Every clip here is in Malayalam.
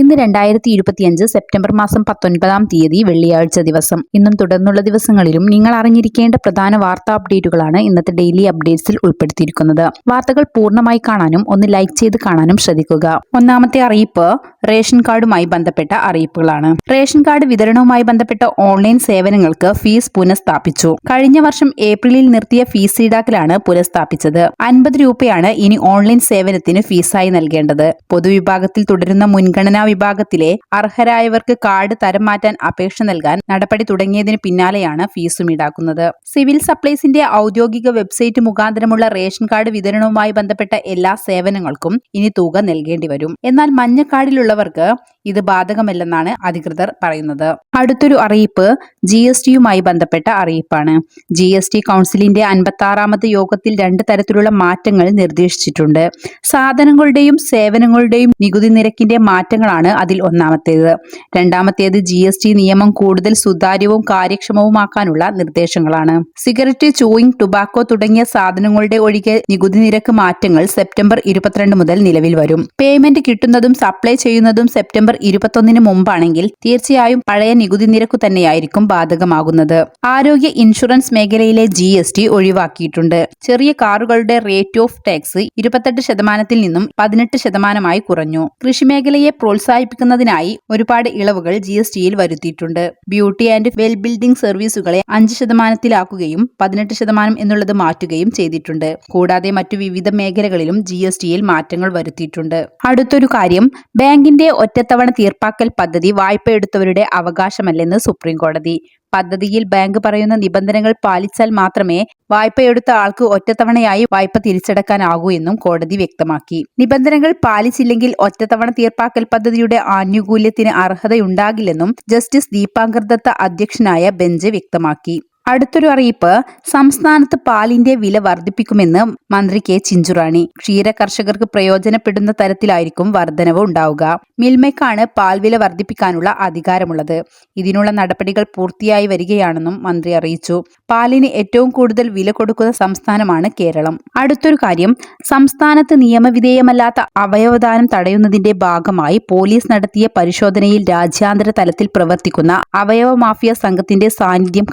ഇന്ന് രണ്ടായിരത്തി ഇരുപത്തിയഞ്ച് സെപ്റ്റംബർ മാസം പത്തൊൻപതാം തീയതി വെള്ളിയാഴ്ച ദിവസം. ഇന്നും തുടർന്നുള്ള ദിവസങ്ങളിലും നിങ്ങൾ അറിഞ്ഞിരിക്കേണ്ട പ്രധാന വാർത്താ അപ്ഡേറ്റുകളാണ് ഇന്നത്തെ ഡെയിലി അപ്ഡേറ്റ്സിൽ ഉൾപ്പെടുത്തിയിരിക്കുന്നത്. വാർത്തകൾ പൂർണമായി കാണാനും ഒന്ന് ലൈക്ക് ചെയ്ത് കാണാനും ശ്രദ്ധിക്കുക. ഒന്നാമത്തെ അറിയിപ്പ് റേഷൻ കാർഡുമായി ബന്ധപ്പെട്ട അറിയിപ്പുകളാണ്. റേഷൻ കാർഡ് വിതരണവുമായി ബന്ധപ്പെട്ട ഓൺലൈൻ സേവനങ്ങൾക്ക് ഫീസ് പുനഃസ്ഥാപിച്ചു. കഴിഞ്ഞ വർഷം ഏപ്രിലിൽ നിർത്തിയ ഫീസ് ഈടാക്കലാണ് പുനഃസ്ഥാപിച്ചത്. അൻപത് രൂപയാണ് ഇനി ഓൺലൈൻ സേവനത്തിന് ഫീസായി നൽകേണ്ടത്. പൊതുവിഭാഗത്തിൽ തുടരുന്ന മുൻഗണനാ വിഭാഗത്തിലെ അർഹരായവർക്ക് കാർഡ് തരം മാറ്റാൻ അപേക്ഷ നൽകാൻ നടപടി തുടങ്ങിയതിന് പിന്നാലെയാണ് ഫീസും ഈടാക്കുന്നത്. സിവിൽ സപ്ലൈസിന്റെ ഔദ്യോഗിക വെബ്സൈറ്റ് മുഖാന്തരമുള്ള റേഷൻ കാർഡ് വിതരണവുമായി ബന്ധപ്പെട്ട എല്ലാ സേവനങ്ങൾക്കും ഇനി തുക നൽകേണ്ടി വരും എന്നാൽ മഞ്ഞ കാർഡിലുള്ളവർക്ക് ഇത് ബാധകമല്ലെന്നാണ് അധികൃതർ പറയുന്നത്. അടുത്തൊരു അറിയിപ്പ് ജി എസ് ടിയുമായി ബന്ധപ്പെട്ട അറിയിപ്പാണ്. ജി എസ് ടി കൗൺസിലിന്റെ അൻപത്തി ആറാമത് യോഗത്തിൽ രണ്ട് തരത്തിലുള്ള മാറ്റങ്ങൾ നിർദ്ദേശിച്ചിട്ടുണ്ട്. സാധനങ്ങളുടെയും സേവനങ്ങളുടെയും നികുതി നിരക്കിന്റെ മാറ്റങ്ങളാണ് അതിൽ ഒന്നാമത്തേത്. രണ്ടാമത്തേത് ജി എസ് ടി നിയമം കൂടുതൽ സുതാര്യവും കാര്യക്ഷമവുമാക്കാനുള്ള നിർദ്ദേശങ്ങളാണ്. സിഗരറ്റ് ചൂയിങ് ടുബാക്കോ തുടങ്ങിയ സാധനങ്ങളുടെ ഒഴികെ നികുതി നിരക്ക് മാറ്റങ്ങൾ സെപ്റ്റംബർ ഇരുപത്തിരണ്ട് മുതൽ നിലവിൽ വരും. പേയ്മെന്റ് കിട്ടുന്നതും സപ്ലൈ ചെയ്യുന്നതും സെപ്റ്റംബർ ഇരുപത്തൊന്നിന് മുമ്പാണെങ്കിൽ തീർച്ചയായും പഴയ നികുതി നിരക്കു തന്നെയായിരിക്കും ബാധകമാകുന്നത്. ആരോഗ്യ ഇൻഷുറൻസ് മേഖലയിലെ ജി എസ് ടി ഒഴിവാക്കിയിട്ടുണ്ട്. ചെറിയ കാറുകളുടെ റേറ്റ് ഓഫ് ടാക്സ് ഇരുപത്തെട്ട് ശതമാനത്തിൽ നിന്നും പതിനെട്ട് ശതമാനമായി കുറഞ്ഞു. കൃഷിമേഖലയെ പ്രോത്സാഹിപ്പിക്കുന്നതിനായി ഒരുപാട് ഇളവുകൾ ജി എസ് ടിയിൽ വരുത്തിയിട്ടുണ്ട്. ബ്യൂട്ടി ആൻഡ് വെൽ ബിൽഡിംഗ് സർവീസുകളെ അഞ്ച് ശതമാനത്തിലാക്കുകയും പതിനെട്ട് ശതമാനം എന്നുള്ളത് മാറ്റുകയും ചെയ്തിട്ടുണ്ട്. കൂടാതെ മറ്റു വിവിധ മേഖലകളിലും ജി എസ് ടിയിൽ മാറ്റങ്ങൾ വരുത്തിയിട്ടുണ്ട്. അടുത്തൊരു കാര്യം ബാങ്കിന്റെ ഒറ്റത്തവണ തീർപ്പാക്കൽ പദ്ധതി വായ്പ എടുത്തവരുടെ അവകാശമല്ലെന്ന് സുപ്രീം കോടതി പദ്ധതിയിൽ ബാങ്ക് പറയുന്ന നിബന്ധനകൾ പാലിച്ചാൽ മാത്രമേ വായ്പയെടുത്ത ആൾക്ക് ഒറ്റത്തവണയായി വായ്പ തിരിച്ചടക്കാനാകൂ എന്നും കോടതി വ്യക്തമാക്കി. നിബന്ധനകൾ പാലിച്ചില്ലെങ്കിൽ ഒറ്റത്തവണ തീർപ്പാക്കൽ പദ്ധതിയുടെ ആനുകൂല്യത്തിന് അർഹതയുണ്ടാകില്ലെന്നും ജസ്റ്റിസ് ദീപാങ്കർ ദത്ത അധ്യക്ഷനായ ബെഞ്ച് വ്യക്തമാക്കി. അടുത്തൊരു അറിയിപ്പ് സംസ്ഥാനത്ത് പാലിന്റെ വില വർദ്ധിപ്പിക്കുമെന്ന് മന്ത്രി കെ ചിഞ്ചുറാണി. ക്ഷീര കർഷകർക്ക് പ്രയോജനപ്പെടുന്ന തരത്തിലായിരിക്കും വർധനവ് ഉണ്ടാവുക. മിൽമയ്ക്കാണ് പാൽ വില വർദ്ധിപ്പിക്കാനുള്ള അധികാരമുള്ളത്. ഇതിനുള്ള നടപടികൾ പൂർത്തിയായി വരികയാണെന്നും മന്ത്രി അറിയിച്ചു. പാലിന് ഏറ്റവും കൂടുതൽ വില കൊടുക്കുന്ന സംസ്ഥാനമാണ് കേരളം. അടുത്തൊരു കാര്യം സംസ്ഥാനത്ത് നിയമവിധേയമല്ലാത്ത അവയവദാനം തടയുന്നതിന്റെ ഭാഗമായി പോലീസ് നടത്തിയ പരിശോധനയിൽ രാജ്യാന്തര തലത്തിൽ പ്രവർത്തിക്കുന്ന അവയവ മാഫിയ സംഘത്തിന്റെ സാന്നിധ്യം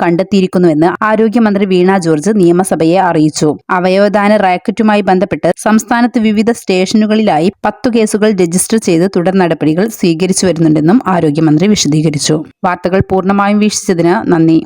കണ്ടെത്തിയിരിക്കുന്നുവെന്ന് ആരോഗ്യമന്ത്രി വീണ ജോർജ് നിയമസഭയെ അറിയിച്ചു. അവയവദാന റാക്കറ്റുമായി ബന്ധപ്പെട്ട് സംസ്ഥാനത്ത് വിവിധ സ്റ്റേഷനുകളിലായി പത്തു കേസുകൾ രജിസ്റ്റർ ചെയ്ത് തുടർ നടപടികൾ സ്വീകരിച്ചു വരുന്നുണ്ടെന്നും ആരോഗ്യമന്ത്രി വിശദീകരിച്ചു. വാർത്തകൾ പൂർണമായും വീക്ഷിച്ചതിന് നന്ദി.